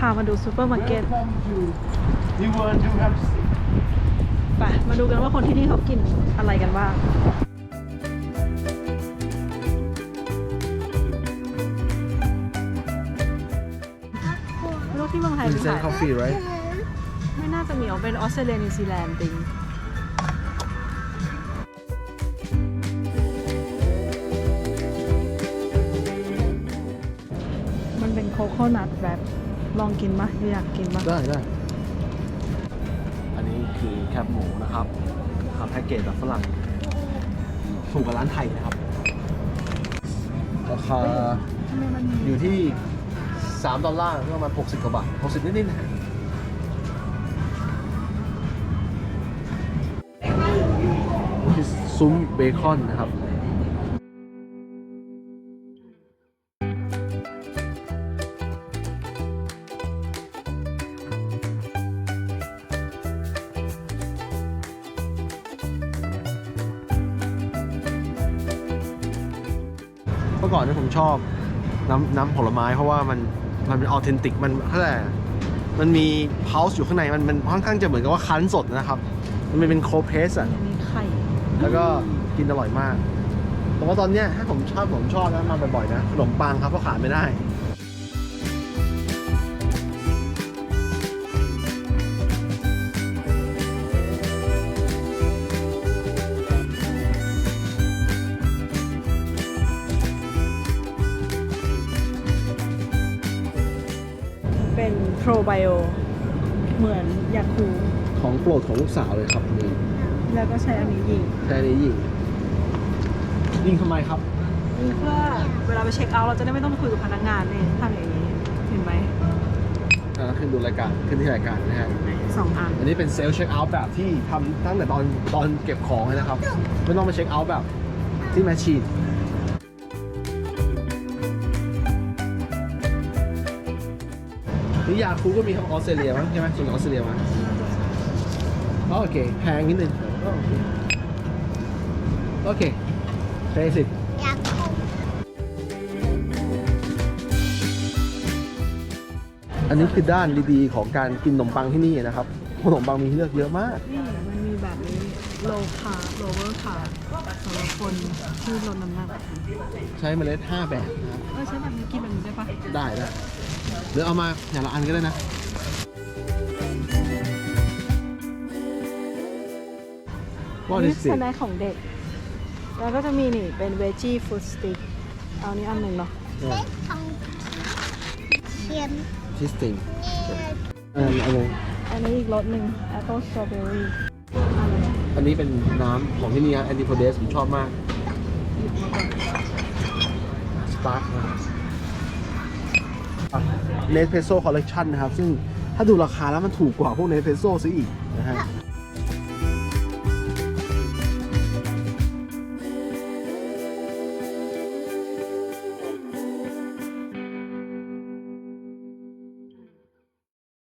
พามาดูซูเปอร์มาร์เก็ต Welcome to New World New Hampshire. ไปมาดูกันว่าคนที่นี่เขากินอะไรกันบ้างไม่รู้ที่เมืองไทยมี Instant ขาย coffee, right? ไม่น่าจะมีอ๋อเป็นออสเตรเลียนิวซีแลนด์ติงมันเป็นโคโคนัทแบบ ลองกินปะอยากกินปะได้ได้ อันนี้คือแคบหมูนะครับทำแพ็กเกจแบบฝรั่งถูกกว่าร้านไทยนะครับ ราคาทำไมมันมีอยู่ที่ 3 ดอลลาร์ก็ประมาณ60 กว่าบาท 60 นิดๆนะฮะนี่คือซุ้มเบคอนนะครับ เมื่อก่อนเนี่ยผมชอบน้ำน้ำผลไม้เพราะว่ามันมันเป็นออเทนติกมันเท่าไหร่มันมีพาวส์อยู่ข้างในมันมันค่อนข้างจะเหมือนกับว่าคั้นสดนะครับ มันเป็นโคเพสอะอันนี้ไข่ แล้วก็กินอร่อยมากแต่ว่าตอนเนี้ยถ้าผมชอบผมชอบนะมาบ่อยๆนะขนมปังครับเพราะขาดไม่ได้ เป็นโปรไบโอเหมือนยาคูของโปรดของลูกสาวเลยครับนี่แล้วก็ใช้อันนี้ยิงแค่นี้ยิงยิงทำไมครับนี่เพื่อเวลาไปเช็คเอาท์เราจะได้ไม่ต้องไปคุยกับพนักงานเนี่ยทำอย่างนี้ เห็นไหมอ่าขึ้นดูรายการขึ้นที่รายการนะฮะ สองอัน อันนี้เป็นเซลล์เช็คเอาท์แบบที่ทำตั้งแต่ตอนตอนเก็บของเลยนะครับ ไม่ต้องไปเช็คเอาท์แบบที่แมชชีน นี่ยาคูก็มีทางออสเตรเลียมั้งใช่ไหมส่วนออสเตรเลียมั้งอ๋อโอเคแพงนิดนึงอ๋อโอเคโอเคใช่สิอันนี้คือด้านดีๆของการกินขนมปังที่นี่นะครับขนมปังมีให้เลือกเยอะมาก นี่มันมีแบบนี้ low carb lower carb คนที่ลดน้ำหนักใช้เมล็ด 5 แบบนะครับเออใช้แบบนี้กินแบบนี้ได้ปะได้ได้หรือเอามาอย่างละอันก็ได้นะว่านี่ดิสิสแน็คของเด็ก แล้วก็จะมีนี่เป็น veggie food stick เอานี้อันหนึ่งเนาะเทียมทิสติงอันอันนึงอันนี้อีกรสหนึ่ง apple strawberry อันนี้ อันนี้เป็นน้ำของที่นี่แอนติโพเดสผมชอบมาก สตาร์ทเนสเพโซคอลเลคชันนะครับ ซึ่งถ้าดูราคาแล้วมันถูกกว่าพวกเนสเพโซซื้ออีกนะฮะ